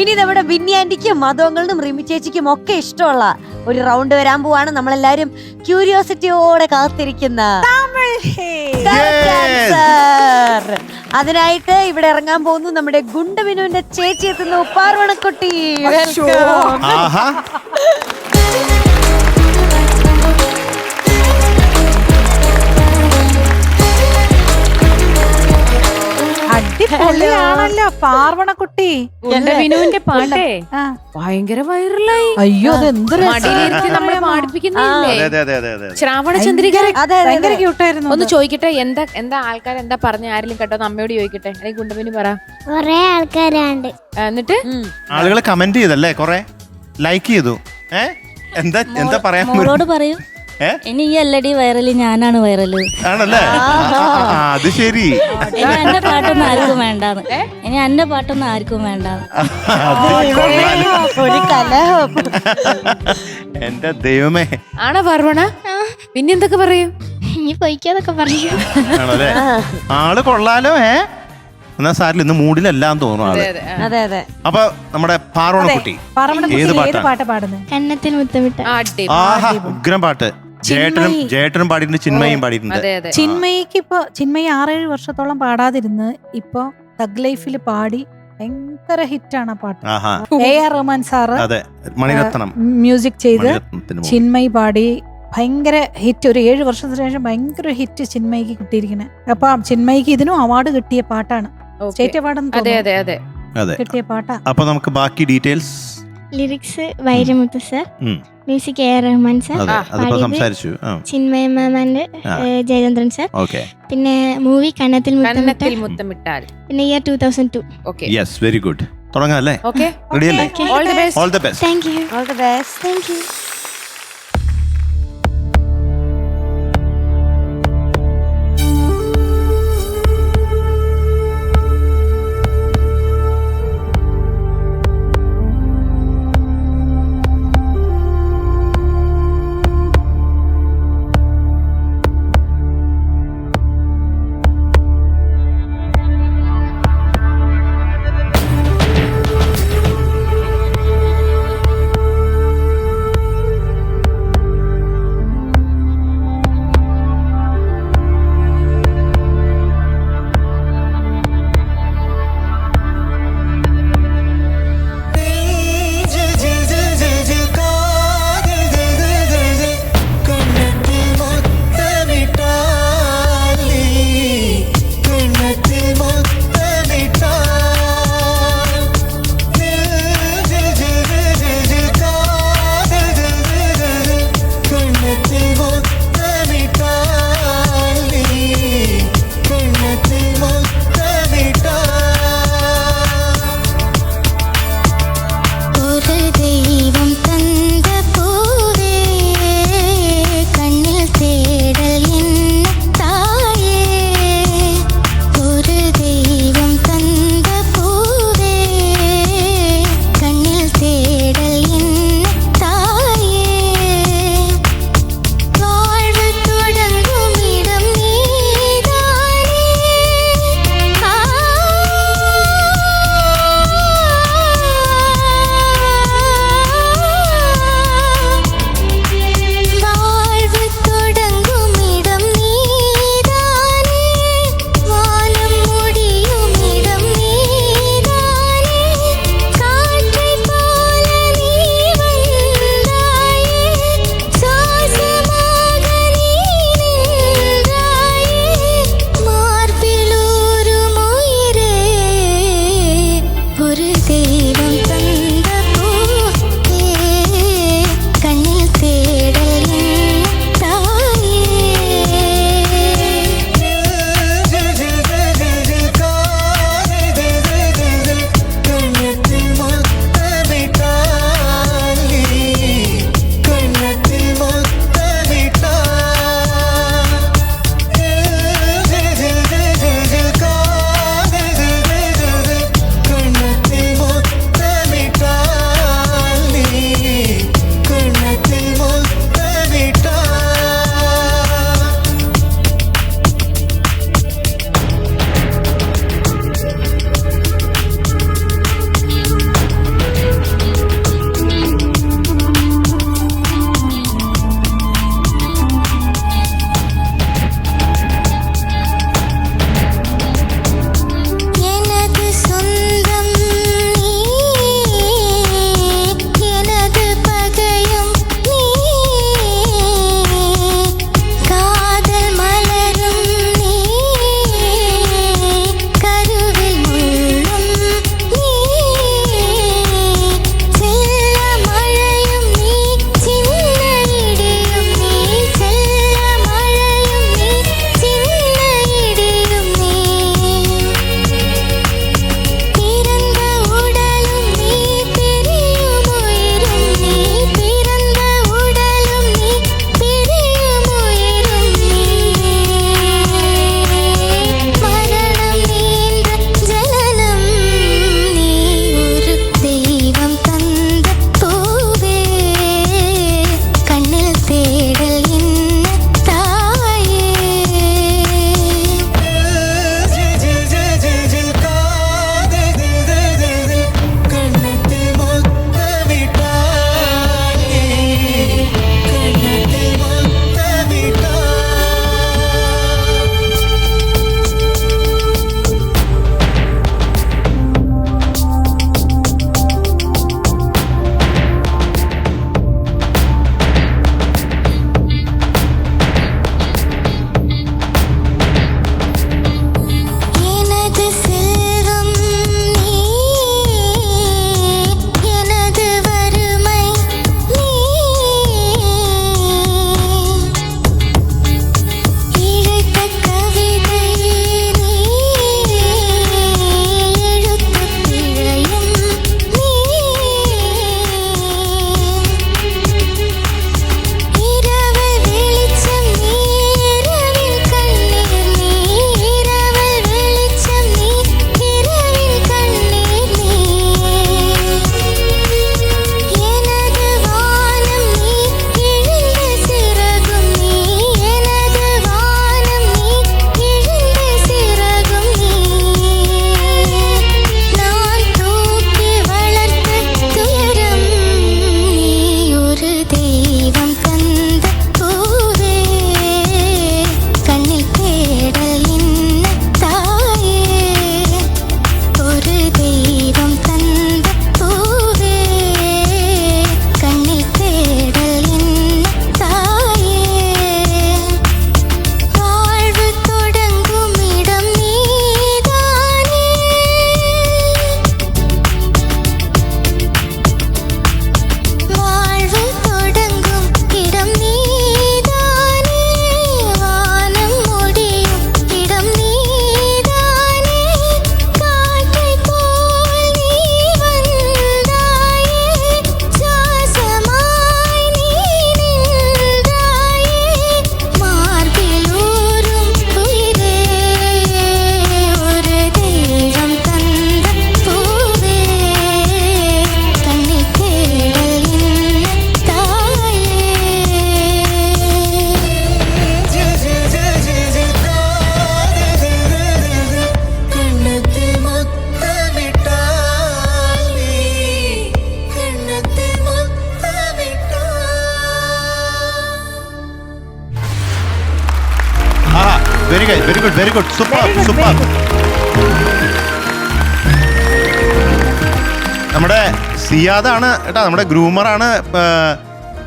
ഇനി നമ്മുടെ ബിന്നി ആന്റിക്കും മധുവങ്ങളിനും റിമി ചേച്ചിക്കും ഒക്കെ ഇഷ്ടമുള്ള ഒരു റൗണ്ട് വരാൻ പോവാണ്. നമ്മളെല്ലാരും ക്യൂരിയോസിറ്റിയോടെ കാത്തിരിക്കുന്ന. അതിനായിട്ട് ഇവിടെ ഇറങ്ങാൻ പോകുന്നു നമ്മുടെ ഗുണ്ടവിനുവിന്റെ ചേച്ചി എത്തുന്നു. പാർവണക്കുട്ടി Welcome. അടിപൊളിയാണല്ലോ പാർവണക്കുട്ടി. എന്റെ വിനുവിന്റെ പാട്ടേ. ആ. ഭയങ്കര വൈറലായി. അയ്യോ മടിയിലിരുത്തി നമ്മളെ പാടിപ്പിക്കുന്നില്ലേ അതെ അതെ അതെ അതെ ശ്രാവണ ചന്ദ്രിക ഭയങ്കര ക്യൂട്ടായിരുന്നു ഒന്ന് ചോദിക്കട്ടെ എന്താ എന്താ ആൾക്കാർ എന്താ പറഞ്ഞ? ആരെങ്കിലും കേട്ടോ? അമ്മയോട് ചോദിക്കട്ടെ. അല്ലെങ്കിൽ ഗുണ്ടമിനി പറ. കൊറേ ആൾക്കാരുണ്ട്. എന്നിട്ട്? ആളുകളെ ആളുകൾ കമന്റ് ചെയ്തല്ലേ? കൊറേ ലൈക്ക് ചെയ്തു. എന്താ എന്താ പറയാ പറയൂ? ഇനി ഈ അല്ലടി വൈറൽ ഞാനാണ് വൈറൽ. ആണല്ലേ? അത് ശരി. ഇനി എന്റെ പാട്ടൊന്നും ആർക്കും വേണ്ടാന്ന്. ഇനി എന്റെ പാട്ടൊന്നും ആർക്കും വേണ്ടാന്ന്. ഒരു കലഹം എന്റെ ദൈവമേ. ആണോ പാർവണ? പിന്നെ എന്തൊക്കെ പറയും? ഇനി പൊയ്ക്കാതൊക്കെ പറയൂ. ആണല്ലേ? ആൾ കൊള്ളാലോ ഏ? എന്നാ സാറിൽ ഇന്ന് മൂഡിലെല്ലാം തോന്നുന്നു ആൾ. അതെ, അതെ അപ്പൊ നമ്മുടെ പാറോണക്കുട്ടി ഏത് പാട്ടാ? കന്നത്തിൽ മുത്തമിട്ട. ആഹാ ഉഗ്രം പാട്ട്. ജേട്ടനും ചിന്മയി. ജേട്ടനും പാടിയിട്ടുണ്ട് ചിന്മയും പാടിയിട്ടുണ്ട്. അതെ അതെ. ചിന്മയിക്ക് ഇപ്പൊ ചിന്മയി ആറേഴ് വർഷത്തോളം പാടാതിരുന്ന് ഇപ്പൊ തഗ് ലൈഫിൽ പാടി ഭയങ്കര ഹിറ്റാണ് ആ പാട്ട്. ആഹാ. എ ആർ റഹ്മാൻ സാറ് അതെ മണിരത്നം. മ്യൂസിക് ചെയ്ത് ചിന്മയി പാടി ഭയങ്കര ഹിറ്റ്. ഒരു ഏഴ് വർഷത്തിന് ശേഷം ഭയങ്കര ഹിറ്റ് ചിന്മയിക്ക് കിട്ടിയിരിക്കണേ അപ്പൊ ചിന്മയിക്ക് ഇതിനും അവാർഡ് കിട്ടിയ പാട്ടാണ്. സ്റ്റേറ്റ് അവാർഡ് അതെ അതെ അതെ. അതെ. കിട്ടിയ പാട്ടാ. അപ്പൊ നമുക്ക് ബാക്കി details lyrics Vairamuthu sir. Music A R Rahman sir സംസാരിച്ചു. ചിന്മയ മാമാന്റെ. Jayachandran sir okay. പിന്നെ മൂവി കണ്ണത്തിൽ മുത്തമിട്ടാൽ. പിന്നെ year two thousand two okay. Yes very good തുടങ്ങാം അല്ലേ? ഓക്കെ. റെഡി അല്ലേ? All the best thank you all the best thank you very good super super നമ്മുടെ സിയാദാണ് കേട്ടാ നമ്മുടെ ഗ്രൂമറാണ്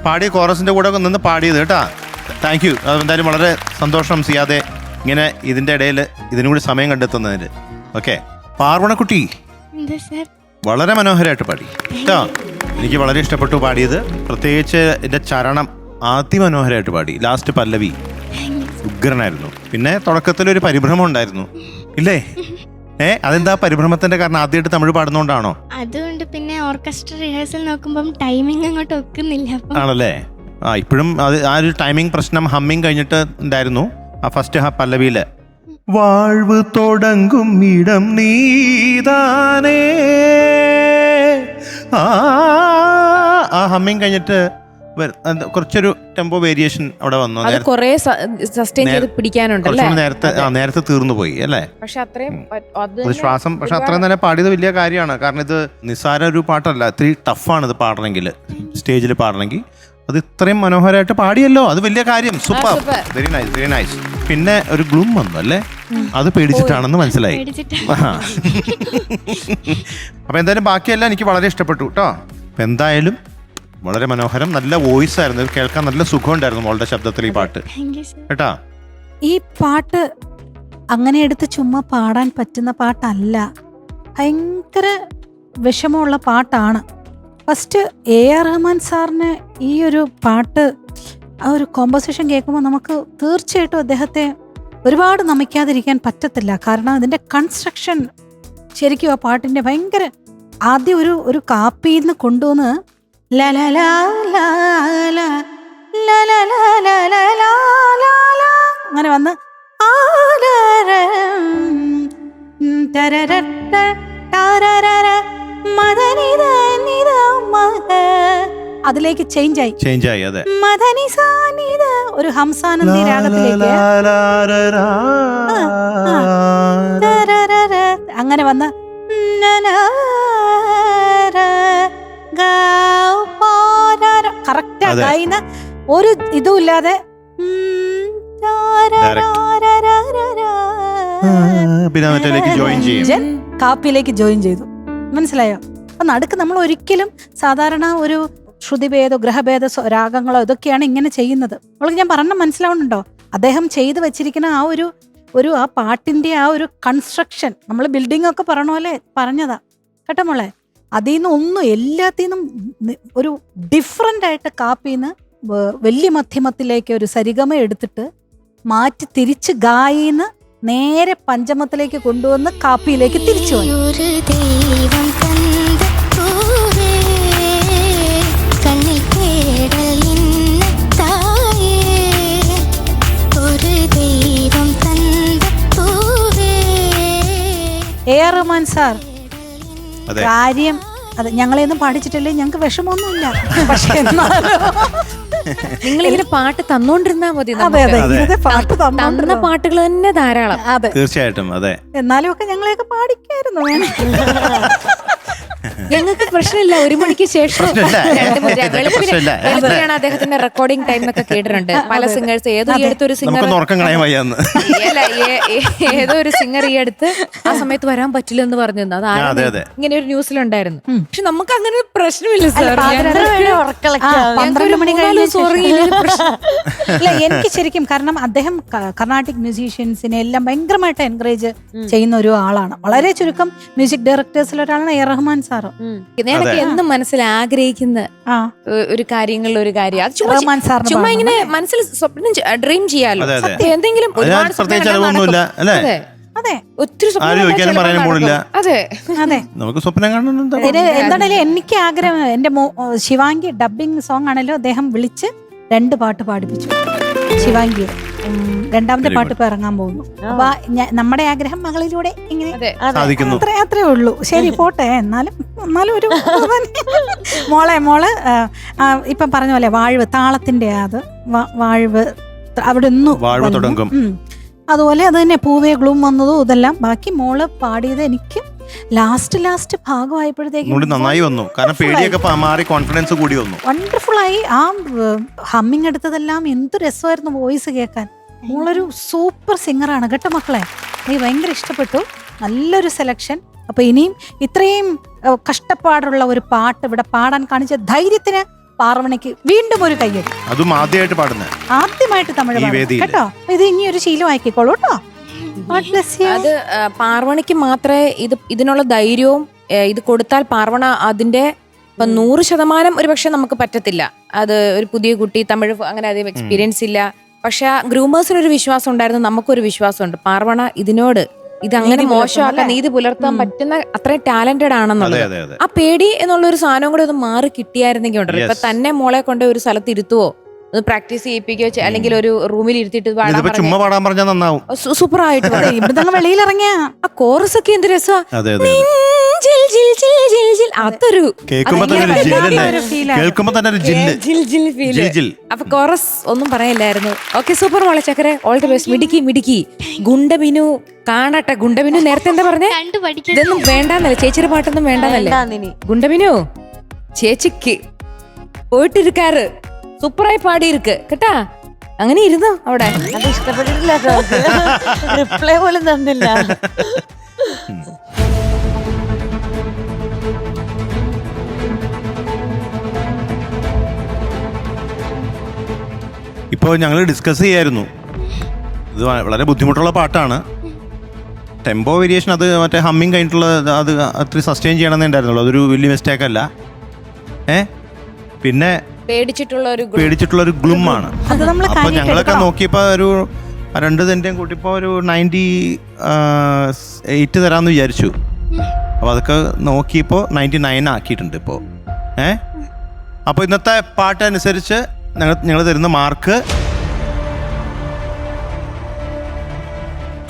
പാടിയ കോറസിന്റെ കൂടെ ഒക്കെ നിന്ന് പാടിയത് കേട്ടാ. താങ്ക് യു എന്തായാലും വളരെ സന്തോഷം സിയാദെ ഇങ്ങനെ ഇതിന്റെ ഇടയിൽ ഇതിനും കൂടി സമയം കണ്ടെത്തുന്നതിന്. ഓക്കെ പാർവണക്കുട്ടി വളരെ മനോഹരമായിട്ട് പാടി. കേട്ടോ. എനിക്ക് വളരെ ഇഷ്ടപ്പെട്ടു പാടിയത്. പ്രത്യേകിച്ച് എന്റെ ചരണം അതിമനോഹരമായിട്ട് പാടി. ലാസ്റ്റ് പല്ലവി. ഉഗ്രനായിരുന്നു പിന്നെ തുടക്കത്തിൽ ഒരു പരിഭ്രമം ഉണ്ടായിരുന്നു ഇല്ലേ ഏ അതെന്താ പരിഭ്രമത്തിന്റെ കാരണം ആദ്യമായിട്ട് തമിഴ് പാടുന്നോണ്ടാണോ അതുകൊണ്ട് പിന്നെ ഓർക്കസ്ട്ര റിഹേഴ്സൽ നോക്കുമ്പോൾ ടൈമിംഗ് അങ്ങോട്ട് ഒക്കുന്നില്ല ആണല്ലേ ആ ഇപ്പോഴും അത് ആ ഒരു ടൈമിംഗ് പ്രശ്നം ഹമ്മിങ് കഴിഞ്ഞിട്ട് ഉണ്ടായിരുന്നു ആ ഫസ്റ്റ് ഹാ പല്ലവിയിൽ വാഴ്വ് തുടങ്ങും ഇടം നീതാനേ ആ ആ ഹമ്മിങ് കഴിഞ്ഞിട്ട് കുറച്ചൊരു ടെമ്പോ വേരിയേഷൻ അവിടെ വന്നു. സസ്റ്റെയിൻ ചെയ്ത് കുറച്ചുകൂടി നേരത്തെ നേരത്തെ തീർന്നു പോയി അല്ലേ? പക്ഷെ അത്രയും അത് അത് ശ്വാസം പക്ഷെ അത്രയും തന്നെ പാടിയത് വലിയ കാര്യമാണ്. കാരണം ഇത് നിസ്സാര ഒരു പാട്ടല്ല ഇത്തിരി ടഫാണ് ഇത് പാടണമെങ്കിൽ സ്റ്റേജിൽ പാടണമെങ്കിൽ. അത് ഇത്രയും മനോഹരമായിട്ട് പാടിയല്ലോ അത് വലിയ കാര്യം. Super. Very nice very nice പിന്നെ ഒരു ഗ്ലൂം വന്നു അല്ലേ? അത് പേടിച്ചിട്ടാണെന്ന് മനസ്സിലായി. അപ്പൊ എന്തായാലും ബാക്കിയെല്ലാം എനിക്ക് വളരെ ഇഷ്ടപ്പെട്ടു കേട്ടോ എന്തായാലും വളരെ മനോഹരം. നല്ല വോയിസ് ആയിരുന്നു. ഇത് കേൾക്കാൻ നല്ല സുഖമുണ്ടായിരുന്നു മോളുടെ ശബ്ദത്തിൽ ഈ പാട്ട്. കേട്ടാ? ഈ പാട്ട് അങ്ങനെ എടുത്ത് ചുമ്മാ പാടാൻ പറ്റുന്ന പാട്ടല്ല. ഭയങ്കര വിഷമമുള്ള പാട്ടാണ്. ഫസ്റ്റ് എ ആർ റഹ്മാൻ സാറിന് ഈ ഒരു പാട്ട് ആ ഒരു കോമ്പോസിഷൻ കേൾക്കുമ്പോൾ നമുക്ക് തീർച്ചയായിട്ടും അദ്ദേഹത്തെ ഒരുപാട് നമിക്കാതിരിക്കാൻ പറ്റത്തില്ല. കാരണം അതിന്റെ കൺസ്ട്രക്ഷൻ ശരിക്കും ആ പാട്ടിന്റെ ഭയങ്കര ആദ്യം ഒരു ഒരു കാപ്പിയിൽ നിന്ന് കൊണ്ടുവന്ന് അങ്ങനെ വന്ന് അതിലേക്ക് ചേഞ്ച് ആയി ചേഞ്ച് ആയി അതെ മദനിസാനിത ഒരു ഹംസാനന്ദി രാഗത്തിലേക്ക് അങ്ങനെ വന്ന് കറക്റ്റ് അതെ. ഒരു ഇതും ഇല്ലാതെ കാപ്പിയിലേക്ക് ജോയിൻ ചെയ്തു. മനസ്സിലായോ? അപ്പൊ നടുക്ക് നമ്മൾ ഒരിക്കലും സാധാരണ ഒരു ശ്രുതിഭേദോ ഗ്രഹഭേദ രാഗങ്ങളോ ഇതൊക്കെയാണ് ഇങ്ങനെ ചെയ്യുന്നത്. അവൾക്ക് ഞാൻ പറഞ്ഞ മനസ്സിലാവുന്നുണ്ടോ? അദ്ദേഹം ചെയ്തു വെച്ചിരിക്കുന്ന ആ ഒരു ഒരു ആ പാട്ടിന്റെ ആ ഒരു കൺസ്ട്രക്ഷൻ നമ്മൾ ബിൽഡിംഗ് ഒക്കെ പറഞ്ഞ പോലെ പറഞ്ഞതാ. കേട്ടോ മോളെ? അതിൽ നിന്ന് ഒന്നും എല്ലാത്തിൽ നിന്നും ഒരു ഡിഫറെന്റ് ആയിട്ട് കാപ്പിയിൽ നിന്ന് വലിയ മധ്യമത്തിലേക്ക് ഒരു സരിഗമ എടുത്തിട്ട് മാറ്റി തിരിച്ച് ഗായിന്ന് നേരെ പഞ്ചമത്തിലേക്ക് കൊണ്ടുവന്ന് കാപ്പിയിലേക്ക് തിരിച്ചു എ ആർ റഹ്മാൻ സാർ കാര്യം അതെ ഞങ്ങളെയൊന്നും പാടിച്ചിട്ടില്ലേ? ഞങ്ങൾക്ക് വിഷമമൊന്നുമില്ല. പക്ഷെ നിങ്ങൾ ഇങ്ങനെ പാട്ട് തന്നോണ്ടിരുന്നാ മതി അതെ അതെ. അതെ. ഇങ്ങനത്തെ പാട്ട് തന്ന തന്നോണ്ടിരുന്നു. പാട്ടുകൾ തന്നെ ധാരാളം. അതെ. തീർച്ചയായിട്ടും അതെ. എന്നാലും ഒക്കെ ഞങ്ങളെയൊക്കെ പാടിക്കായിരുന്നു. ഞങ്ങൾക്ക് പ്രശ്നമില്ല. ഒരു മണിക്ക് ശേഷം പ്രശ്നമില്ല. രണ്ട് വെളുപ്പിന് വെളുപ്പിനാണ് അദ്ദേഹത്തിന്റെ റെക്കോർഡിംഗ് ടൈം ഒക്കെ കേട്ടിട്ടുണ്ട്. പല സിംഗേഴ്സ് ഏതോ ഈ അടുത്തൊരു സിംഗർ നമുക്കൊന്ന് ഉറക്കം കളയാൻ വയ്യാന്ന്. അല്ല ഏ- ഏ- ഏതോ ഒരു സിംഗർ ഈ അടുത്ത് ആ സമയത്ത് വരാൻ പറ്റില്ല എന്ന് പറഞ്ഞു അത് ആ, അതെ, ആരാണ് അതെ. ഇങ്ങനെ ഒരു ന്യൂസിലുണ്ടായിരുന്നു. പക്ഷെ നമുക്ക് അങ്ങനെ ഒരു പ്രശ്നമില്ല സാർ എത്ര വേണേ ആ, ഉറക്കളക്കാം പന്ത്രണ്ട് മണി കഴിഞ്ഞ ദിവസം ഇല്ല എനിക്ക് ശരിക്കും കാരണം അദ്ദേഹം ക- കർണാട്ടിക് മ്യൂസീഷ്യൻസിനെ എല്ലാം ഭയങ്കരമായിട്ട് എൻകറേജ് ചെയ്യുന്ന ഒരു ആളാണ്. വളരെ ചുരുക്കം മ്യൂസിക് ഡയറക്ടേഴ്സിൽ ഒരാളാണ് എ റഹ്മാൻ സാറ്. നേരൊക്കെ എന്നും മനസ്സിൽ ആഗ്രഹിക്കുന്ന ഒരു കാര്യങ്ങളിൽ ഒരു കാര്യം അത് ചുമ്മാ ചുമ്മാ ഇങ്ങനെ മനസ്സിൽ സ്വപ്നം ഡ്രീം ചെയ്യാലോ? എന്തെങ്കിലും ഒരുപാട് സ്വപ്നം ഒത്തിരി നമുക്ക് സ്വപ്നം എന്താണേലും എനിക്ക് ആഗ്രഹം എന്റെ ശിവാംഗി ഡബിങ് സോങ് ആണല്ലോ അദ്ദേഹം വിളിച്ച് രണ്ട് പാട്ട് പാടിപ്പിച്ചു. ശിവാംഗിയുടെ രണ്ടാമത്തെ പാട്ട് ഇപ്പൊ ഇറങ്ങാൻ പോകുന്നു. അപ്പൊ നമ്മുടെ ആഗ്രഹം മകളിലൂടെ ഇങ്ങനെ അത്രേ അത്രേ ഉള്ളൂ. ശരി പോട്ടെ. എന്നാലും എന്നാലും ഒരു മോളെ മോൾ ഇപ്പം പറഞ്ഞ പോലെ വാഴ്വ് താളത്തിന്റെ അത് വാഴവ് അവിടെ ഒന്നും വാഴ്വ് തുടങ്ങും. അതുപോലെ അത് തന്നെ പൂവേ ഗ്ലൂം വന്നതും ഇതെല്ലാം. ബാക്കി മോൾ പാടിയത് എനിക്ക് ലാസ്റ്റ് ലാസ്റ്റ് ഭാഗമായപ്പോഴത്തേക്കും നന്നായി വന്നു. കാരണം പേടിയൊക്കെ മാറി കോൺഫിഡൻസ് കൂടി വന്നു. വണ്ടർഫുൾ ആയി. ആ ഹമ്മിങ് എടുത്തതെല്ലാം എന്ത് രസമായിരുന്നു വോയിസ് കേൾക്കാൻ. മോളൊരു സൂപ്പർ സിംഗറാണ് കേട്ടോ മക്കളെ? എനിക്ക് ഭയങ്കര ഇഷ്ടപ്പെട്ടു. നല്ലൊരു സെലക്ഷൻ അപ്പൊ ഇനിയും ഇത്രയും കഷ്ടപ്പാടുള്ള ഒരു പാട്ട് ഇവിടെ പാടാൻ കാണിച്ച ധൈര്യത്തിന് പാർവണിക്ക് വീണ്ടും ഒരു കയ്യടി. അതും ആദ്യമായിട്ട് പാടുന്നത് ആദ്യമായിട്ട് തമിഴ്. കേട്ടോ? ഇത് ഇനി ഒരു ശീലമാക്കിക്കോളൂ കേട്ടോ. അത് പാർവണിക്ക് മാത്രമേ ഇത് ഇതിനുള്ള ധൈര്യവും ഇത് കൊടുത്താൽ പാർവണ അതിന്റെ ഇപ്പൊ നൂറ് ശതമാനം ഒരു പക്ഷെ നമുക്ക് പറ്റത്തില്ല. അത് ഒരു പുതിയ കുട്ടി തമിഴ് അങ്ങനെ അധികം എക്സ്പീരിയൻസ് ഇല്ല. പക്ഷെ ആ ഗ്രൂമേഴ്സിന് ഒരു വിശ്വാസം ഉണ്ടായിരുന്നു. നമുക്കൊരു വിശ്വാസമുണ്ട്. പാർവണ ഇതിനോട് ഇത് അങ്ങനെ മോശമാക്കാൻ നീതി പുലർത്താൻ. പറ്റുന്ന അത്രയും ടാലന്റഡ് ആണെന്നുള്ളത്. ആ പേടി എന്നുള്ള ഒരു സാധനം കൂടെ ഒന്ന് മാറി കിട്ടിയായിരുന്നെങ്കിൽ ഉണ്ടല്ലോ. ഇപ്പൊ തന്നെ മോളെ കൊണ്ട് ഒരു സ്ഥലത്ത് ഇരുത്തുവോ? ഒന്ന് പ്രാക്ടീസ് ചെയ്യിപ്പിക്കുകയോ അല്ലെങ്കിൽ ഒരു റൂമിൽ ഇരുത്തിയിട്ട് പാടാൻ ഇതിപ്പോ ചുമ്മാ പാടാൻ പറഞ്ഞാൽ നന്നാവും. സൂപ്പർ ആയിട്ട് അതെ, പാടും. ഇവിടെ വെളിയിൽ ഇറങ്ങിയ ആ കോറസ് ഒക്കെ എന്ത് രസാ? അതെ അതെ ജിൽ ജിൽ ജിൽ ജിൽ ജിൽ. അതൊരു കേൾക്കുമ്പോ തന്നെ ഒരു ഭയങ്കര ജില്ലല്ലേ ഒരു feel ആണ്. കേൾക്കുമ്പോ തന്നെ ഒരു ജില്ല്. ജിൽ ജിൽ ജിൽ ജിൽ. അപ്പൊ കോറസ് ഒന്നും പറയില്ലായിരുന്നു. ഓക്കെ സൂപ്പർ മോളെ ചക്കരെ. ഓൾ ദി ബെസ്റ്റ് മിടുക്കി മിടുക്കി. ഗുണ്ടബിനു കാണട്ടെ. ഗുണ്ടബിനു നേരത്തെ എന്താ പറഞ്ഞേ? കണ്ടു പഠിക്കണം ഇതൊന്നും വേണ്ടെന്നല്ലേ. ചേച്ചിയുടെ പാട്ടൊന്നും വേണ്ടെന്നല്ലേ? വേണ്ടാന്നിനി. ഗുണ്ടബിനു ചേച്ചിക്ക് പോയിട്ടിരിക്കാറ്. സൂപ്പറായി പാടിയിരിക്ക് കേട്ടാ? അങ്ങനെ ഇരുന്നു അവിടെ? അത് റിപ്ലൈ പോലും തന്നില്ല. ഇപ്പോ ഞങ്ങൾ ഡിസ്കസ് ചെയ്യായിരുന്നു. ഇത് വളരെ ബുദ്ധിമുട്ടുള്ള പാട്ടാണ്. ടെമ്പോ വേരിയേഷൻ അത് മറ്റേ ഹമ്മിങ് കഴിഞ്ഞിട്ടുള്ള അത് അത്ര സസ്റ്റെയിൻ ചെയ്യണമെന്നേ ഉണ്ടായിരുന്നുള്ളൂ. അതൊരു വലിയ മിസ്റ്റേക്ക് അല്ല. ഏ? പിന്നെ പേടിച്ചിട്ടുള്ള ഒരു. പേടിച്ചിട്ടുള്ള ഒരു ഗ്ലൂം ആണ്. അത് നമ്മൾ അപ്പൊ ഞങ്ങളൊക്കെ നോക്കിയപ്പോ ഒരു രണ്ട് തെന്റെയും കൂട്ടിപ്പോ ഒരു നയന്റി എയ്റ്റ് തരാന്ന് വിചാരിച്ചു. അപ്പൊ അതൊക്കെ നോക്കിയപ്പോ നയന്റി നയൻ ആക്കിയിട്ടുണ്ട് ഇപ്പോ. ഏ? അപ്പൊ ഇന്നത്തെ പാട്ട് അനുസരിച്ച് ഞങ്ങൾ ഞങ്ങൾ തരുന്ന mark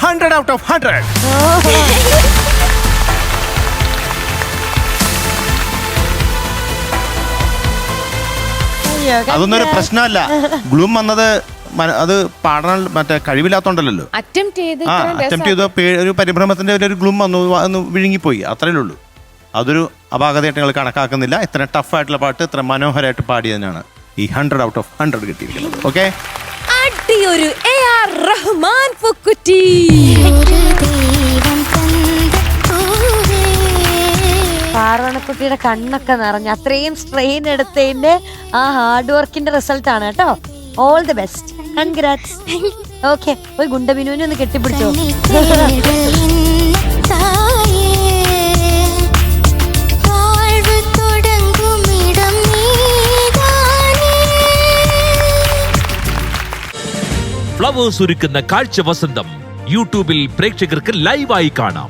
hundred out of hundred. അതൊന്നും ഒരു പ്രശ്നമല്ല. ഗ്ലൂം വന്നത് അത് പാടാൻ മറ്റേ കഴിവില്ലാത്തോണ്ടല്ലോ അറ്റംപ്റ്റ് ചെയ്ത് ആ ഇത്രയും അറ്റംപ്റ്റ് ചെയ്ത ഒരു പരിഭ്രമത്തിന്റെ ഒരു ഗ്ലൂം വന്നു ഒന്ന് വിഴുങ്ങിപ്പോയി. അത്രേ ഉള്ളൂ അതൊരു അപാകതയായിട്ട് ഞങ്ങൾ കണക്കാക്കുന്നില്ല. ഇത്ര ടഫ് ആയിട്ടുള്ള പാട്ട് ഇത്ര മനോഹരമായിട്ട് പാടിയതിനാണ് ഈ ഹൺഡ്രഡ് ഔട്ട് ഓഫ് ഹൺഡ്രഡ് കിട്ടിയിരിക്കുന്നത്. ഓക്കെ അടിയൊരു എ ആർ റഹ്മാൻ പൊക്കുറ്റി. ആറുവണക്കുട്ടിയുടെ കണ്ണൊക്കെ നിറഞ്ഞു അത്രയും സ്ട്രെയിൻ എടുത്തതിന്റെ ആ ഹാർഡ് വർക്കിന്റെ റിസൾട്ട് ആണ് കേട്ടോ. All the best congrats okay ഗുണ്ട ഗുണ്ടബിനുവിനെ ഒന്ന് കെട്ടിപ്പിടിച്ചോ. ഫ്ലവേഴ്സ് ഒരുക്കുന്ന കാഴ്ച വസന്തം. യൂട്യൂബിൽ പ്രേക്ഷകർക്ക് ലൈവായി കാണാം.